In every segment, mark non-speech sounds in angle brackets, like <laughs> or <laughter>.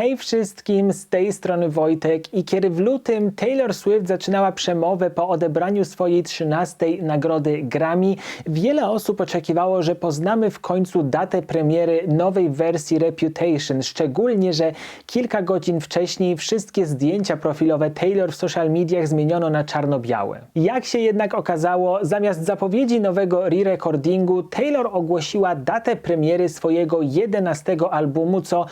Hej wszystkim, z tej strony Wojtek i kiedy w lutym Taylor Swift zaczynała przemowę po odebraniu swojej 13 nagrody Grammy, wiele osób oczekiwało, że poznamy w końcu datę premiery nowej wersji Reputation, szczególnie, że kilka godzin wcześniej wszystkie zdjęcia profilowe Taylor w social mediach zmieniono na czarno-białe. Jak się jednak okazało, zamiast zapowiedzi nowego re-recordingu, Taylor ogłosiła datę premiery swojego 11 albumu, co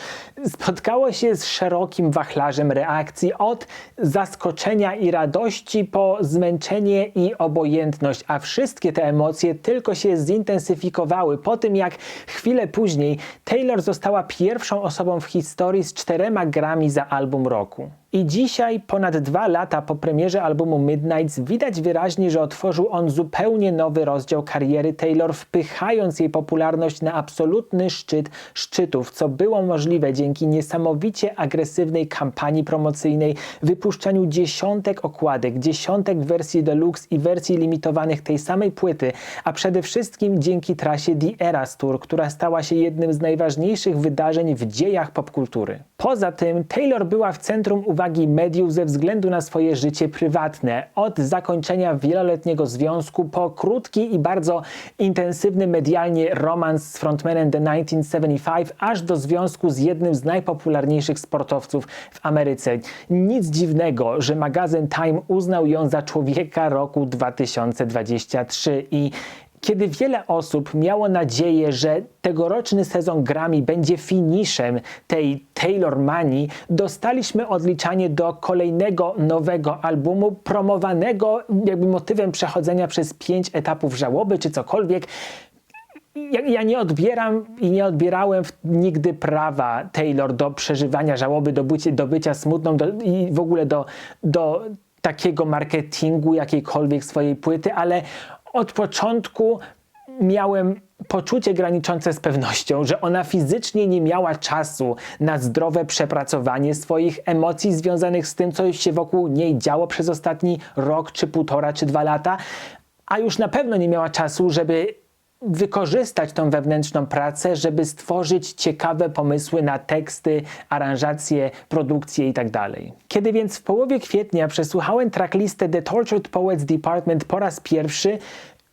spotkało się z szerokim wachlarzem reakcji od zaskoczenia i radości po zmęczenie i obojętność, a wszystkie te emocje tylko się zintensyfikowały po tym, jak chwilę później Taylor została pierwszą osobą w historii z czterema grami za album roku. I dzisiaj, ponad dwa lata po premierze albumu Midnights, widać wyraźnie, że otworzył on zupełnie nowy rozdział kariery Taylor, wpychając jej popularność na absolutny szczyt szczytów, co było możliwe dzięki niesamowicie agresywnej kampanii promocyjnej, wypuszczaniu dziesiątek okładek, dziesiątek wersji deluxe i wersji limitowanych tej samej płyty, a przede wszystkim dzięki trasie The Eras Tour, która stała się jednym z najważniejszych wydarzeń w dziejach popkultury. Poza tym Taylor była w centrum uwagi mediów ze względu na swoje życie prywatne. Od zakończenia wieloletniego związku po krótki i bardzo intensywny medialnie romans z frontmanem The 1975, aż do związku z jednym z najpopularniejszych sportowców w Ameryce. Nic dziwnego, że magazyn Time uznał ją za człowieka roku 2023 i kiedy wiele osób miało nadzieję, że tegoroczny sezon Grammy będzie finiszem tej Taylor Manii, dostaliśmy odliczanie do kolejnego nowego albumu, promowanego jakby motywem przechodzenia przez pięć etapów żałoby czy cokolwiek. Ja, ja, nie odbieram i nie odbierałem nigdy prawa Taylor do przeżywania żałoby, do, bycie, do bycia smutną do, i w ogóle do, do takiego marketingu jakiejkolwiek swojej płyty, ale od początku miałem poczucie graniczące z pewnością, że ona fizycznie nie miała czasu na zdrowe przepracowanie swoich emocji związanych z tym, co się wokół niej działo przez ostatni rok, czy półtora, czy dwa lata, a już na pewno nie miała czasu, żeby wykorzystać tą wewnętrzną pracę, żeby stworzyć ciekawe pomysły na teksty, aranżacje, produkcje itd. Kiedy więc w połowie kwietnia przesłuchałem tracklistę The Tortured Poets Department po raz pierwszy,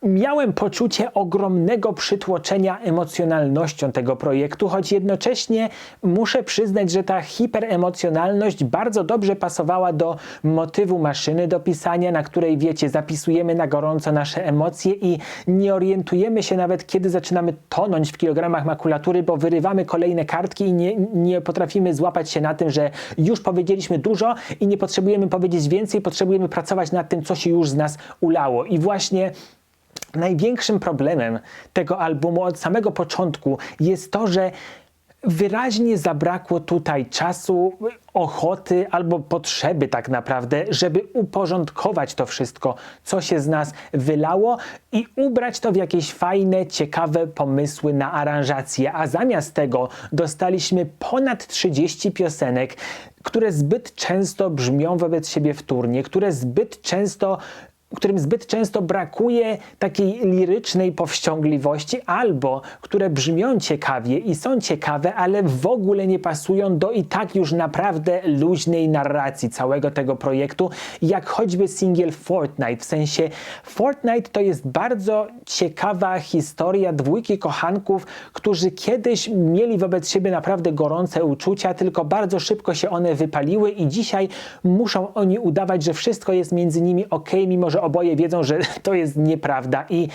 miałem poczucie ogromnego przytłoczenia emocjonalnością tego projektu, choć jednocześnie muszę przyznać, że ta hiperemocjonalność bardzo dobrze pasowała do motywu maszyny do pisania, na której wiecie, zapisujemy na gorąco nasze emocje i nie orientujemy się nawet, kiedy zaczynamy tonąć w kilogramach makulatury, bo wyrywamy kolejne kartki i nie, nie potrafimy złapać się na tym, że już powiedzieliśmy dużo i nie potrzebujemy powiedzieć więcej, potrzebujemy pracować nad tym, co się już z nas ulało. I właśnie największym problemem tego albumu od samego początku jest to, że wyraźnie zabrakło tutaj czasu, ochoty albo potrzeby tak naprawdę, żeby uporządkować to wszystko, co się z nas wylało i ubrać to w jakieś fajne, ciekawe pomysły na aranżację. A zamiast tego dostaliśmy ponad 30 piosenek, które zbyt często brzmią wobec siebie wtórnie, które zbyt często którym zbyt często brakuje takiej lirycznej powściągliwości, albo które brzmią ciekawie i są ciekawe, ale w ogóle nie pasują do i tak już naprawdę luźnej narracji całego tego projektu, jak choćby singiel Fortnite. W sensie Fortnite to jest bardzo ciekawa historia dwójki kochanków, którzy kiedyś mieli wobec siebie naprawdę gorące uczucia, tylko bardzo szybko się one wypaliły i dzisiaj muszą oni udawać, że wszystko jest między nimi ok, mimo że oboje wiedzą, że <laughs> to jest nieprawda i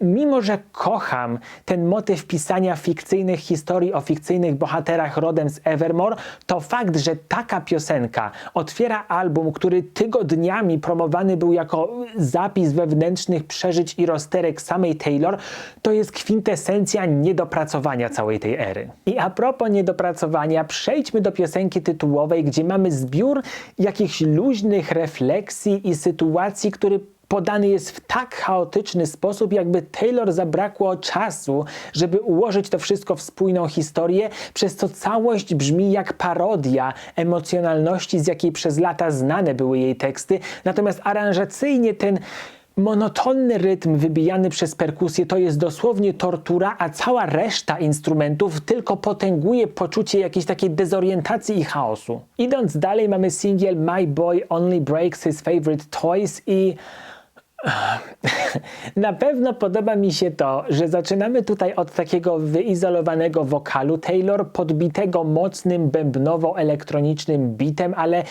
mimo że kocham ten motyw pisania fikcyjnych historii o fikcyjnych bohaterach rodem z Evermore, to fakt, że taka piosenka otwiera album, który tygodniami promowany był jako zapis wewnętrznych przeżyć i rozterek samej Taylor, to jest kwintesencja niedopracowania całej tej ery. I a propos niedopracowania, przejdźmy do piosenki tytułowej, gdzie mamy zbiór jakichś luźnych refleksji i sytuacji, który podany jest w tak chaotyczny sposób, jakby Taylor zabrakło czasu, żeby ułożyć to wszystko w spójną historię, przez co całość brzmi jak parodia emocjonalności, z jakiej przez lata znane były jej teksty. Natomiast aranżacyjnie ten Monotonny rytm wybijany przez perkusję to jest dosłownie tortura, a cała reszta instrumentów tylko potęguje poczucie jakiejś takiej dezorientacji i chaosu. Idąc dalej mamy singiel My Boy Only Breaks His Favorite Toys i <laughs> na pewno podoba mi się to, że zaczynamy tutaj od takiego wyizolowanego wokalu Taylor, podbitego mocnym bębnowo-elektronicznym bitem, ale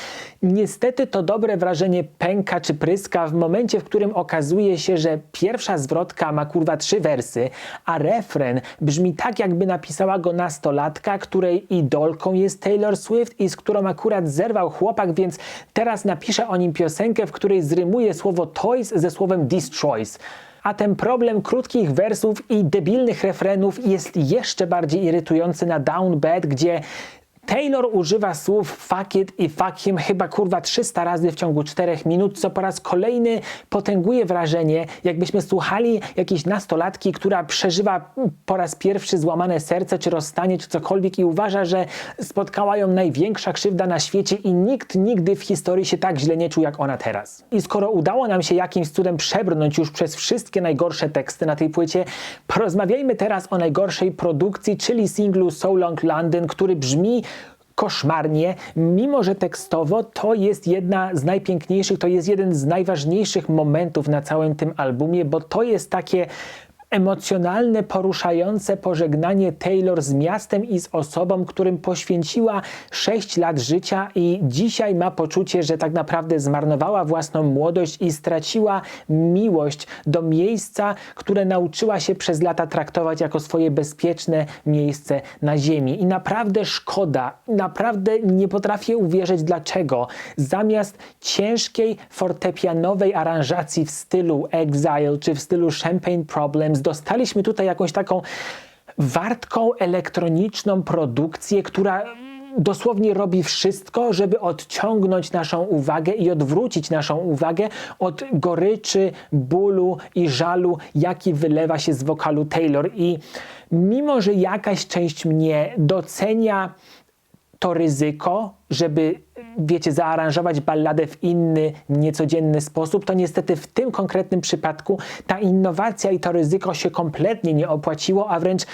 niestety to dobre wrażenie pęka czy pryska w momencie, w którym okazuje się, że pierwsza zwrotka ma kurwa trzy wersy, a refren brzmi tak, jakby napisała go nastolatka, której idolką jest Taylor Swift i z którą akurat zerwał chłopak, więc teraz napisze o nim piosenkę, w której zrymuje słowo toys ze słowem destroys. A ten problem krótkich wersów i debilnych refrenów jest jeszcze bardziej irytujący na Down Bad, gdzie Taylor używa słów fuck it i fuck him chyba kurwa 300 razy w ciągu 4 minut, co po raz kolejny potęguje wrażenie, jakbyśmy słuchali jakiejś nastolatki, która przeżywa po raz pierwszy złamane serce, czy rozstanie, czy cokolwiek i uważa, że spotkała ją największa krzywda na świecie i nikt nigdy w historii się tak źle nie czuł jak ona teraz. I skoro udało nam się jakimś cudem przebrnąć już przez wszystkie najgorsze teksty na tej płycie, porozmawiajmy teraz o najgorszej produkcji, czyli singlu So Long London, który brzmi koszmarnie, mimo że tekstowo to jest jedna z najpiękniejszych, to jest jeden z najważniejszych momentów na całym tym albumie, bo to jest takie emocjonalne, poruszające pożegnanie Taylor z miastem i z osobą, którym poświęciła 6 lat życia i dzisiaj ma poczucie, że tak naprawdę zmarnowała własną młodość i straciła miłość do miejsca, które nauczyła się przez lata traktować jako swoje bezpieczne miejsce na ziemi. I naprawdę szkoda, naprawdę nie potrafię uwierzyć dlaczego. Zamiast ciężkiej fortepianowej aranżacji w stylu Exile czy w stylu Champagne Problems dostaliśmy tutaj jakąś taką wartką elektroniczną produkcję, która dosłownie robi wszystko, żeby odciągnąć naszą uwagę i odwrócić naszą uwagę od goryczy, bólu i żalu, jaki wylewa się z wokalu Taylor. I mimo, że jakaś część mnie docenia to ryzyko, żeby, wiecie, zaaranżować balladę w inny, niecodzienny sposób, to niestety w tym konkretnym przypadku ta innowacja i to ryzyko się kompletnie nie opłaciło, a wręcz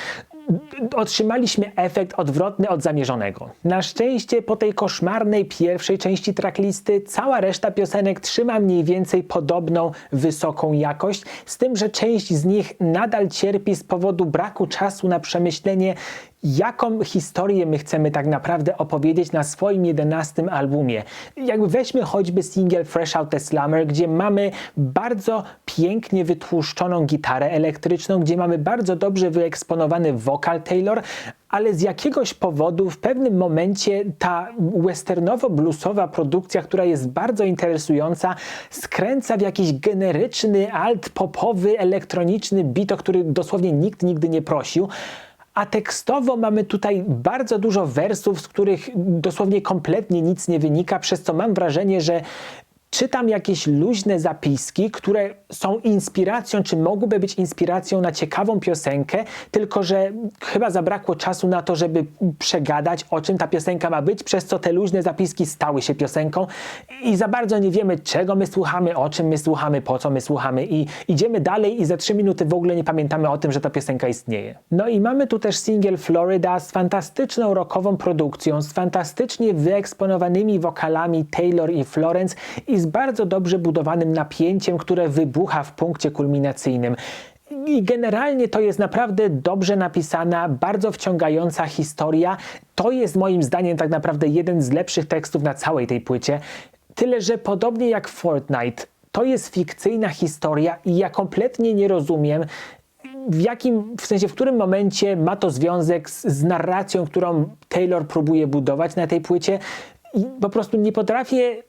otrzymaliśmy efekt odwrotny od zamierzonego. Na szczęście po tej koszmarnej pierwszej części tracklisty cała reszta piosenek trzyma mniej więcej podobną wysoką jakość, z tym, że część z nich nadal cierpi z powodu braku czasu na przemyślenie jaką historię my chcemy tak naprawdę opowiedzieć na swoim jedenastym albumie. Jakby weźmy choćby single Fresh Out the Slummer, gdzie mamy bardzo pięknie wytłuszczoną gitarę elektryczną, gdzie mamy bardzo dobrze wyeksponowany wokal Taylor, ale z jakiegoś powodu w pewnym momencie ta westernowo-bluesowa produkcja, która jest bardzo interesująca, skręca w jakiś generyczny, alt-popowy, elektroniczny beat, o który dosłownie nikt nigdy nie prosił. A tekstowo mamy tutaj bardzo dużo wersów, z których dosłownie kompletnie nic nie wynika, przez co mam wrażenie, że czytam jakieś luźne zapiski, które są inspiracją, czy mogłyby być inspiracją na ciekawą piosenkę, tylko że chyba zabrakło czasu na to, żeby przegadać, o czym ta piosenka ma być, przez co te luźne zapiski stały się piosenką i za bardzo nie wiemy, czego my słuchamy, o czym my słuchamy, po co my słuchamy i idziemy dalej i za trzy minuty w ogóle nie pamiętamy o tym, że ta piosenka istnieje. No i mamy tu też single Florida z fantastyczną rockową produkcją, z fantastycznie wyeksponowanymi wokalami Taylor i Florence i z bardzo dobrze budowanym napięciem, które wybucha w punkcie kulminacyjnym. I generalnie to jest naprawdę dobrze napisana, bardzo wciągająca historia. To jest moim zdaniem tak naprawdę jeden z lepszych tekstów na całej tej płycie. Tyle, że podobnie jak Fortnite, to jest fikcyjna historia i ja kompletnie nie rozumiem, w jakim, w sensie w którym momencie ma to związek z, z narracją, którą Taylor próbuje budować na tej płycie. I po prostu nie potrafię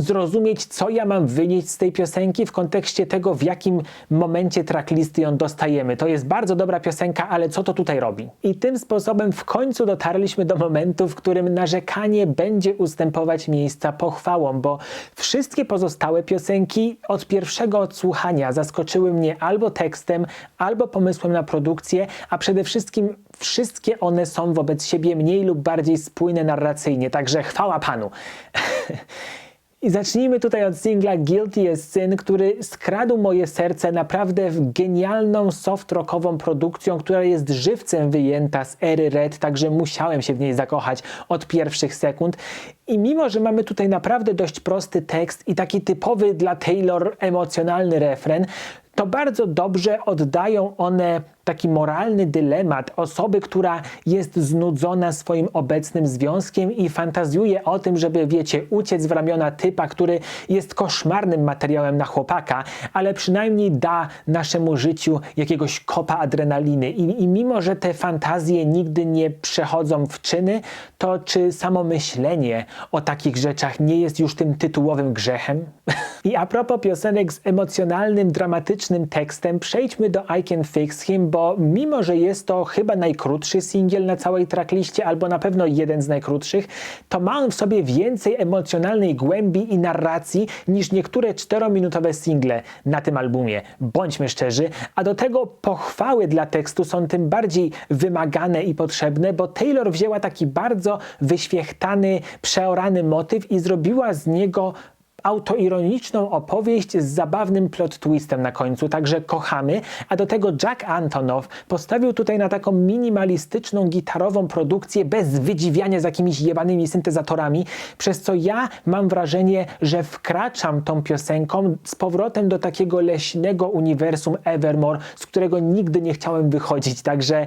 zrozumieć, co ja mam wynieść z tej piosenki w kontekście tego, w jakim momencie tracklisty ją dostajemy. To jest bardzo dobra piosenka, ale co to tutaj robi? I tym sposobem w końcu dotarliśmy do momentu, w którym narzekanie będzie ustępować miejsca pochwałom, bo wszystkie pozostałe piosenki od pierwszego odsłuchania zaskoczyły mnie albo tekstem, albo pomysłem na produkcję, a przede wszystkim wszystkie one są wobec siebie mniej lub bardziej spójne narracyjnie, także chwała Panu. <laughs> I zacznijmy tutaj od singla Guilty as Sin, który skradł moje serce naprawdę w genialną soft rockową produkcją, która jest żywcem wyjęta z ery Red, także musiałem się w niej zakochać od pierwszych sekund. I mimo, że mamy tutaj naprawdę dość prosty tekst i taki typowy dla Taylor emocjonalny refren, to bardzo dobrze oddają one taki moralny dylemat osoby, która jest znudzona swoim obecnym związkiem i fantazjuje o tym, żeby, wiecie, uciec w ramiona typa, który jest koszmarnym materiałem na chłopaka, ale przynajmniej da naszemu życiu jakiegoś kopa adrenaliny. I, i mimo, że te fantazje nigdy nie przechodzą w czyny, to czy samo myślenie o takich rzeczach nie jest już tym tytułowym grzechem? <laughs> I a propos piosenek z emocjonalnym, dramatycznym tekstem, przejdźmy do I Can Fix Him, bo mimo, że jest to chyba najkrótszy singiel na całej trackliście, albo na pewno jeden z najkrótszych, to ma on w sobie więcej emocjonalnej głębi i narracji niż niektóre czterominutowe single na tym albumie. Bądźmy szczerzy, a do tego pochwały dla tekstu są tym bardziej wymagane i potrzebne, bo Taylor wzięła taki bardzo wyświechtany, przeorany motyw i zrobiła z niego autoironiczną opowieść z zabawnym plot twistem na końcu, także kochamy, a do tego Jack Antonow postawił tutaj na taką minimalistyczną gitarową produkcję bez wydziwiania z jakimiś jebanymi syntezatorami, przez co ja mam wrażenie, że wkraczam tą piosenką z powrotem do takiego leśnego uniwersum Evermore, z którego nigdy nie chciałem wychodzić, także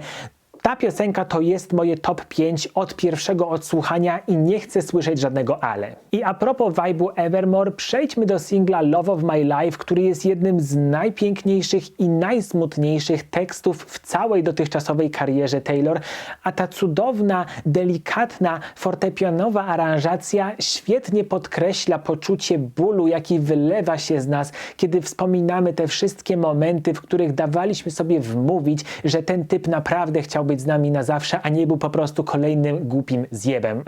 ta piosenka to jest moje top 5 od pierwszego odsłuchania i nie chcę słyszeć żadnego ale. I a propos vibe'u Evermore, przejdźmy do singla Love of My Life, który jest jednym z najpiękniejszych i najsmutniejszych tekstów w całej dotychczasowej karierze Taylor, a ta cudowna, delikatna, fortepianowa aranżacja świetnie podkreśla poczucie bólu, jaki wylewa się z nas, kiedy wspominamy te wszystkie momenty, w których dawaliśmy sobie wmówić, że ten typ naprawdę chciałby być z nami na zawsze, a nie był po prostu kolejnym głupim zjebem.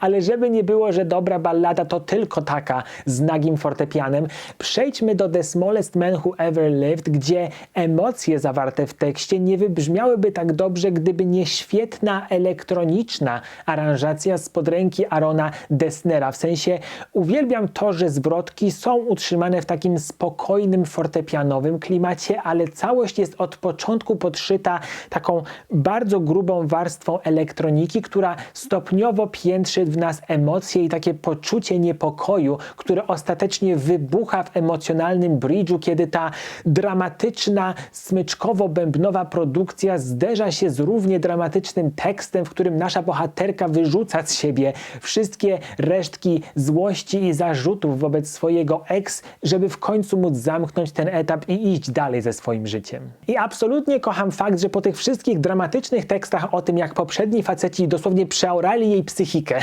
Ale żeby nie było, że dobra ballada to tylko taka z nagim fortepianem, przejdźmy do The Smallest Man Who Ever Lived, gdzie emocje zawarte w tekście nie wybrzmiałyby tak dobrze, gdyby nie świetna elektroniczna aranżacja spod ręki Arona Desnera. W sensie uwielbiam to, że zwrotki są utrzymane w takim spokojnym, fortepianowym klimacie, ale całość jest od początku podszyta taką bardzo grubą warstwą elektroniki, która stopniowo piętrzy w nas emocje i takie poczucie niepokoju, które ostatecznie wybucha w emocjonalnym bridge'u, kiedy ta dramatyczna, smyczkowo-bębnowa produkcja zderza się z równie dramatycznym tekstem, w którym nasza bohaterka wyrzuca z siebie wszystkie resztki złości i zarzutów wobec swojego ex, żeby w końcu móc zamknąć ten etap i iść dalej ze swoim życiem. I absolutnie kocham fakt, że po tych wszystkich dramatycznych tekstach o tym, jak poprzedni faceci dosłownie przeorali jej psychikę,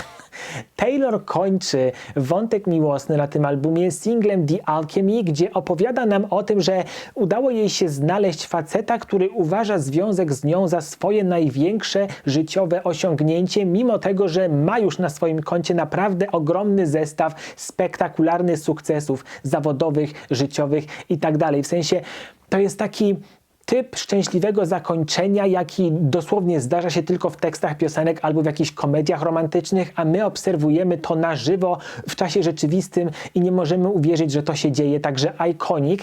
Taylor kończy wątek miłosny na tym albumie singlem The Alchemy, gdzie opowiada nam o tym, że udało jej się znaleźć faceta, który uważa związek z nią za swoje największe życiowe osiągnięcie, mimo tego, że ma już na swoim koncie naprawdę ogromny zestaw spektakularnych sukcesów zawodowych, życiowych itd. W sensie to jest taki typ szczęśliwego zakończenia, jaki dosłownie zdarza się tylko w tekstach piosenek albo w jakichś komediach romantycznych, a my obserwujemy to na żywo w czasie rzeczywistym i nie możemy uwierzyć, że to się dzieje. Także iconic.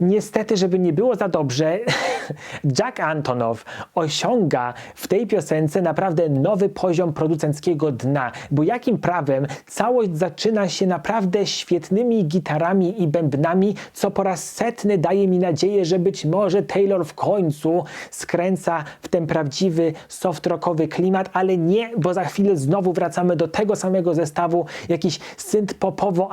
Niestety, żeby nie było za dobrze, <laughs> Jack Antonow osiąga w tej piosence naprawdę nowy poziom producenckiego dna, bo jakim prawem całość zaczyna się naprawdę świetnymi gitarami i bębnami, co po raz setny daje mi nadzieję, że być może Taylor w końcu skręca w ten prawdziwy soft rockowy klimat, ale nie, bo za chwilę znowu wracamy do tego samego zestawu jakichś synth popowo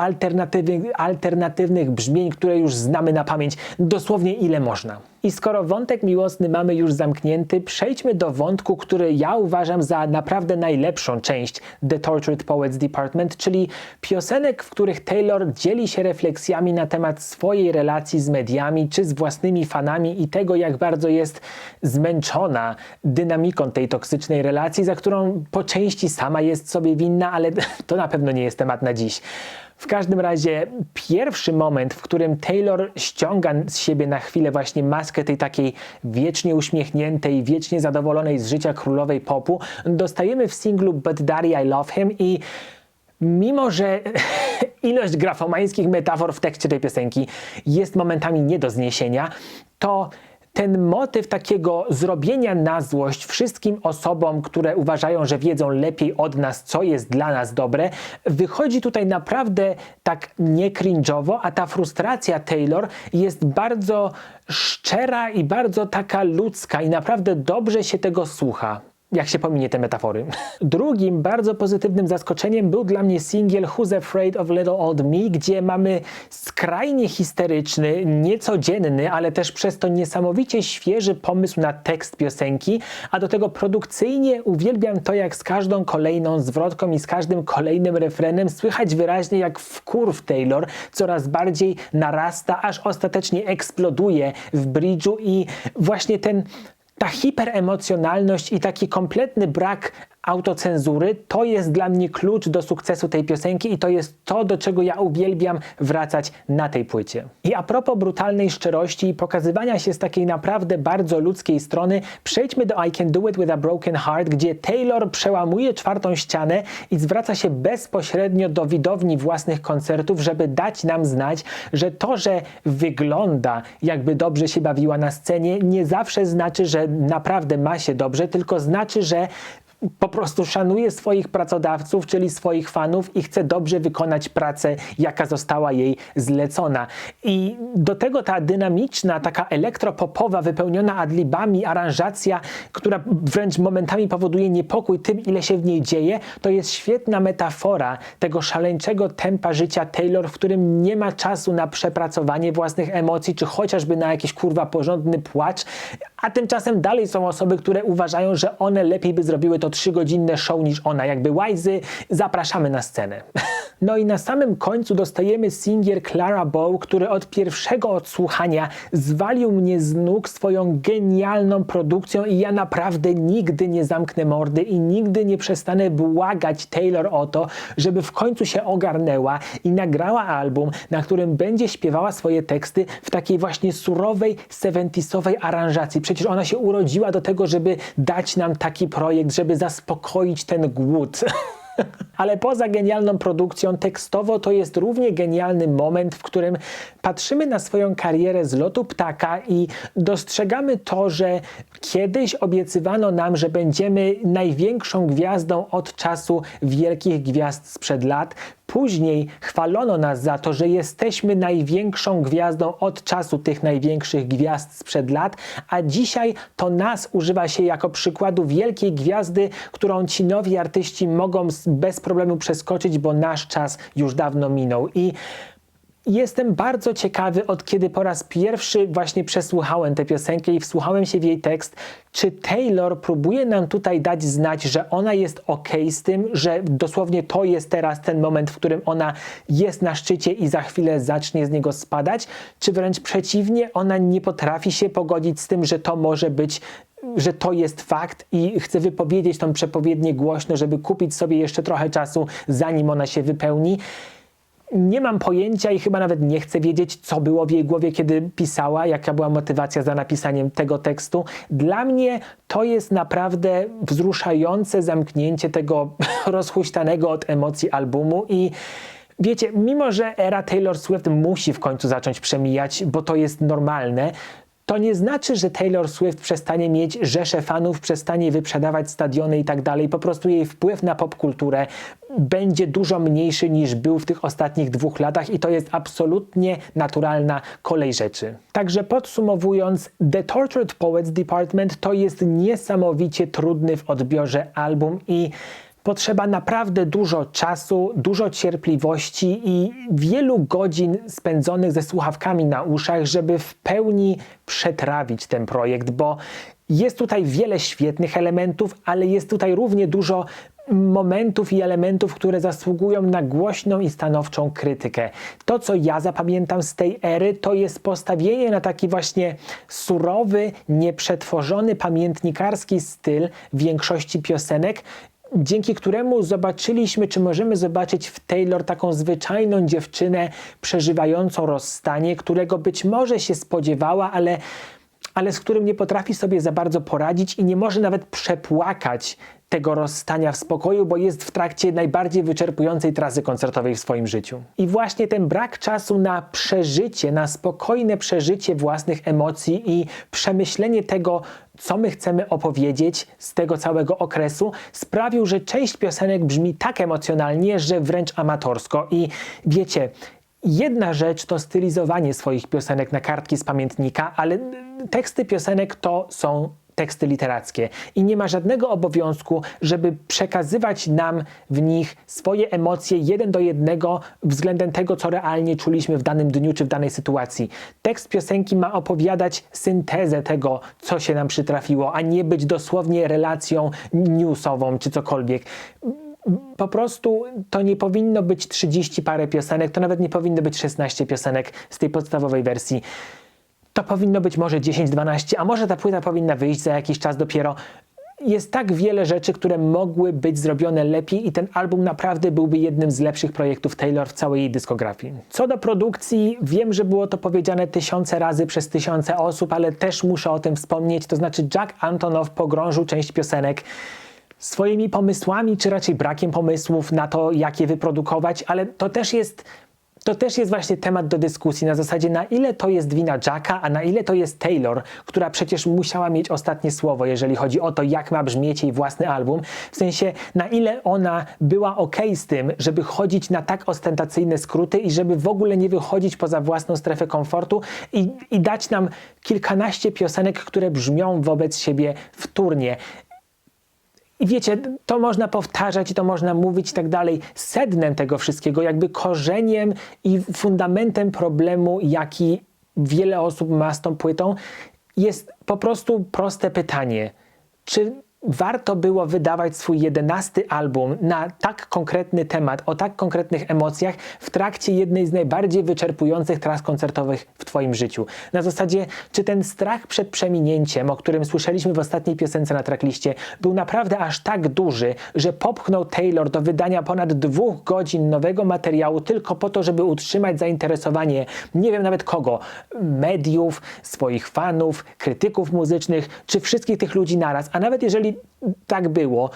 alternatywnych brzmień, które już znamy na pamięć dosłownie ile można. I skoro wątek miłosny mamy już zamknięty, przejdźmy do wątku, który ja uważam za naprawdę najlepszą część The Tortured Poets Department, czyli piosenek, w których Taylor dzieli się refleksjami na temat swojej relacji z mediami czy z własnymi fanami i tego, jak bardzo jest zmęczona dynamiką tej toksycznej relacji, za którą po części sama jest sobie winna, ale <laughs> to na pewno nie jest temat na dziś. W każdym razie pierwszy moment, w którym Taylor ściąga z siebie na chwilę właśnie maskę tej takiej wiecznie uśmiechniętej, wiecznie zadowolonej z życia królowej popu, dostajemy w singlu But Daddy I Love Him i Mimo, że <laughs> ilość grafomańskich metafor w tekście tej piosenki jest momentami nie do zniesienia, to ten motyw takiego zrobienia na złość wszystkim osobom, które uważają, że wiedzą lepiej od nas, co jest dla nas dobre, wychodzi tutaj naprawdę tak nie cringe'owo, a ta frustracja Taylor jest bardzo szczera i bardzo taka ludzka i naprawdę dobrze się tego słucha jak się pominie te metafory. Drugim bardzo pozytywnym zaskoczeniem był dla mnie singiel Who's Afraid of Little Old Me, gdzie mamy skrajnie histeryczny, niecodzienny, ale też przez to niesamowicie świeży pomysł na tekst piosenki, a do tego produkcyjnie uwielbiam to, jak z każdą kolejną zwrotką i z każdym kolejnym refrenem słychać wyraźnie, jak wkurw Taylor coraz bardziej narasta, aż ostatecznie eksploduje w bridge'u i właśnie ten ta hiperemocjonalność i taki kompletny brak autocenzury to jest dla mnie klucz do sukcesu tej piosenki i to jest to, do czego ja uwielbiam wracać na tej płycie. I a propos brutalnej szczerości i pokazywania się z takiej naprawdę bardzo ludzkiej strony, przejdźmy do I Can Do It With A Broken Heart, gdzie Taylor przełamuje czwartą ścianę i zwraca się bezpośrednio do widowni własnych koncertów, żeby dać nam znać, że to, że wygląda jakby dobrze się bawiła na scenie, nie zawsze znaczy, że naprawdę ma się dobrze, tylko znaczy, że po prostu szanuje swoich pracodawców, czyli swoich fanów i chce dobrze wykonać pracę, jaka została jej zlecona. I do tego ta dynamiczna, taka elektropopowa, wypełniona adlibami aranżacja, która wręcz momentami powoduje niepokój tym, ile się w niej dzieje, to jest świetna metafora tego szaleńczego tempa życia Taylor, w którym nie ma czasu na przepracowanie własnych emocji, czy chociażby na jakiś kurwa porządny płacz, a tymczasem dalej są osoby, które uważają, że one lepiej by zrobiły to trzygodzinne show niż ona. Jakby Wise, zapraszamy na scenę. <laughs> No i na samym końcu dostajemy singiel Clara Bow, który od pierwszego odsłuchania zwalił mnie z nóg swoją genialną produkcją i ja naprawdę nigdy nie zamknę mordy i nigdy nie przestanę błagać Taylor o to, żeby w końcu się ogarnęła i nagrała album, na którym będzie śpiewała swoje teksty w takiej właśnie surowej, 70sowej aranżacji. Przecież ona się urodziła do tego, żeby dać nam taki projekt, żeby zaspokoić ten głód. <laughs> Ale poza genialną produkcją tekstowo to jest równie genialny moment, w którym patrzymy na swoją karierę z lotu ptaka i dostrzegamy to, że kiedyś obiecywano nam, że będziemy największą gwiazdą od czasu wielkich gwiazd sprzed lat. Później chwalono nas za to, że jesteśmy największą gwiazdą od czasu tych największych gwiazd sprzed lat, a dzisiaj to nas używa się jako przykładu wielkiej gwiazdy, którą ci nowi artyści mogą bez problemu przeskoczyć, bo nasz czas już dawno minął. I Jestem bardzo ciekawy, od kiedy po raz pierwszy właśnie przesłuchałem tę piosenkę i wsłuchałem się w jej tekst, czy Taylor próbuje nam tutaj dać znać, że ona jest ok z tym, że dosłownie to jest teraz ten moment, w którym ona jest na szczycie i za chwilę zacznie z niego spadać, czy wręcz przeciwnie, ona nie potrafi się pogodzić z tym, że to może być że to jest fakt? I chce wypowiedzieć tą przepowiednię głośno, żeby kupić sobie jeszcze trochę czasu, zanim ona się wypełni. Nie mam pojęcia i chyba nawet nie chcę wiedzieć, co było w jej głowie, kiedy pisała, jaka była motywacja za napisaniem tego tekstu. Dla mnie to jest naprawdę wzruszające zamknięcie tego <laughs> rozhuśtanego od emocji albumu i Wiecie, mimo że era Taylor Swift musi w końcu zacząć przemijać, bo to jest normalne, to nie znaczy, że Taylor Swift przestanie mieć rzesze fanów, przestanie wyprzedawać stadiony i tak dalej. Po prostu jej wpływ na popkulturę będzie dużo mniejszy niż był w tych ostatnich dwóch latach i to jest absolutnie naturalna kolej rzeczy. Także podsumowując, The Tortured Poets Department to jest niesamowicie trudny w odbiorze album i potrzeba naprawdę dużo czasu, dużo cierpliwości i wielu godzin spędzonych ze słuchawkami na uszach, żeby w pełni przetrawić ten projekt, bo jest tutaj wiele świetnych elementów, ale jest tutaj równie dużo momentów i elementów, które zasługują na głośną i stanowczą krytykę. To, co ja zapamiętam z tej ery, to jest postawienie na taki właśnie surowy, nieprzetworzony, pamiętnikarski styl większości piosenek, dzięki któremu zobaczyliśmy, czy możemy zobaczyć w Taylor taką zwyczajną dziewczynę przeżywającą rozstanie, którego być może się spodziewała, ale, ale z którym nie potrafi sobie za bardzo poradzić i nie może nawet przepłakać tego rozstania w spokoju, bo jest w trakcie najbardziej wyczerpującej trasy koncertowej w swoim życiu. I właśnie ten brak czasu na przeżycie, na spokojne przeżycie własnych emocji i przemyślenie tego, co my chcemy opowiedzieć z tego całego okresu, sprawił, że część piosenek brzmi tak emocjonalnie, że wręcz amatorsko. I wiecie, Jedna rzecz to stylizowanie swoich piosenek na kartki z pamiętnika, ale teksty piosenek to są teksty literackie i nie ma żadnego obowiązku, żeby przekazywać nam w nich swoje emocje jeden do jednego względem tego, co realnie czuliśmy w danym dniu czy w danej sytuacji. Tekst piosenki ma opowiadać syntezę tego, co się nam przytrafiło, a nie być dosłownie relacją newsową czy cokolwiek po prostu to nie powinno być 30 parę piosenek, to nawet nie powinno być 16 piosenek z tej podstawowej wersji. To powinno być może 10-12, a może ta płyta powinna wyjść za jakiś czas dopiero. Jest tak wiele rzeczy, które mogły być zrobione lepiej i ten album naprawdę byłby jednym z lepszych projektów Taylor w całej jej dyskografii. Co do produkcji, wiem, że było to powiedziane tysiące razy przez tysiące osób, ale też muszę o tym wspomnieć, to znaczy Jack Antonoff pogrążył część piosenek swoimi pomysłami, czy raczej brakiem pomysłów na to, jak je wyprodukować, ale to też jest. To też jest właśnie temat do dyskusji na zasadzie, na ile to jest wina Jacka, a na ile to jest Taylor, która przecież musiała mieć ostatnie słowo, jeżeli chodzi o to, jak ma brzmieć jej własny album. W sensie, na ile ona była ok z tym, żeby chodzić na tak ostentacyjne skróty i żeby w ogóle nie wychodzić poza własną strefę komfortu i, i dać nam kilkanaście piosenek, które brzmią wobec siebie wtórnie. I wiecie, to można powtarzać i to można mówić i tak dalej. Sednem tego wszystkiego, jakby korzeniem i fundamentem problemu, jaki wiele osób ma z tą płytą, jest po prostu proste pytanie. Czy warto było wydawać swój jedenasty album na tak konkretny temat, o tak konkretnych emocjach w trakcie jednej z najbardziej wyczerpujących tras koncertowych w Twoim życiu. Na zasadzie, czy ten strach przed przeminięciem, o którym słyszeliśmy w ostatniej piosence na trackliście, był naprawdę aż tak duży, że popchnął Taylor do wydania ponad dwóch godzin nowego materiału tylko po to, żeby utrzymać zainteresowanie, nie wiem nawet kogo, mediów, swoich fanów, krytyków muzycznych, czy wszystkich tych ludzi naraz, a nawet jeżeli tak było,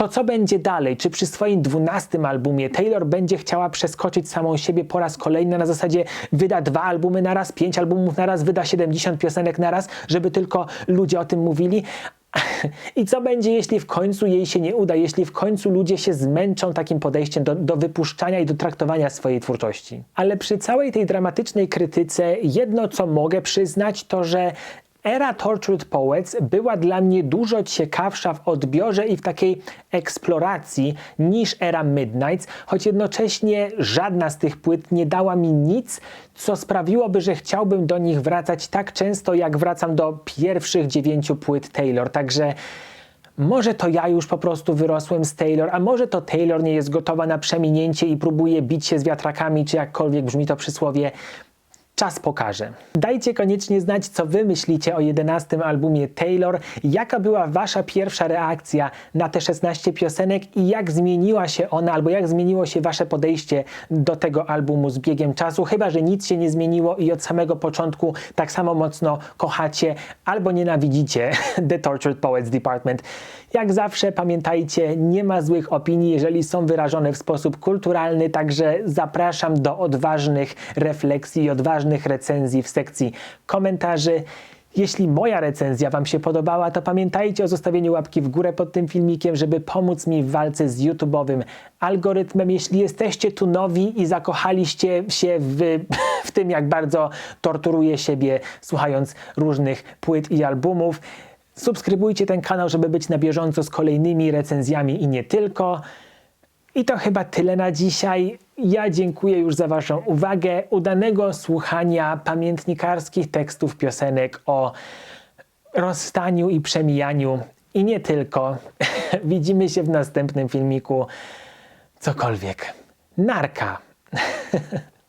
to co będzie dalej? Czy przy swoim dwunastym albumie Taylor będzie chciała przeskoczyć samą siebie po raz kolejny na zasadzie wyda dwa albumy na raz, pięć albumów na raz, wyda 70 piosenek na raz, żeby tylko ludzie o tym mówili? <laughs> I co będzie, jeśli w końcu jej się nie uda, jeśli w końcu ludzie się zmęczą takim podejściem do, do wypuszczania i do traktowania swojej twórczości? Ale przy całej tej dramatycznej krytyce, jedno co mogę przyznać, to że Era Tortured Poets była dla mnie dużo ciekawsza w odbiorze i w takiej eksploracji niż era Midnights, choć jednocześnie żadna z tych płyt nie dała mi nic, co sprawiłoby, że chciałbym do nich wracać tak często, jak wracam do pierwszych dziewięciu płyt Taylor. Także może to ja już po prostu wyrosłem z Taylor, a może to Taylor nie jest gotowa na przeminięcie i próbuje bić się z wiatrakami, czy jakkolwiek brzmi to przysłowie. Czas pokaże. Dajcie koniecznie znać, co wy myślicie o 11 albumie Taylor, jaka była wasza pierwsza reakcja na te 16 piosenek i jak zmieniła się ona, albo jak zmieniło się wasze podejście do tego albumu z biegiem czasu, chyba że nic się nie zmieniło i od samego początku tak samo mocno kochacie albo nienawidzicie <laughs> The Tortured Poets Department. Jak zawsze pamiętajcie, nie ma złych opinii, jeżeli są wyrażone w sposób kulturalny, także zapraszam do odważnych refleksji i odważnych recenzji w sekcji komentarzy. Jeśli moja recenzja Wam się podobała, to pamiętajcie o zostawieniu łapki w górę pod tym filmikiem, żeby pomóc mi w walce z YouTube'owym algorytmem. Jeśli jesteście tu nowi i zakochaliście się w, <laughs> w tym, jak bardzo torturuję siebie słuchając różnych płyt i albumów, Subskrybujcie ten kanał, żeby być na bieżąco z kolejnymi recenzjami i nie tylko. I to chyba tyle na dzisiaj. Ja dziękuję już za Waszą uwagę. Udanego słuchania pamiętnikarskich tekstów piosenek o rozstaniu i przemijaniu. I nie tylko. <laughs> Widzimy się w następnym filmiku. Cokolwiek. Narka. <laughs>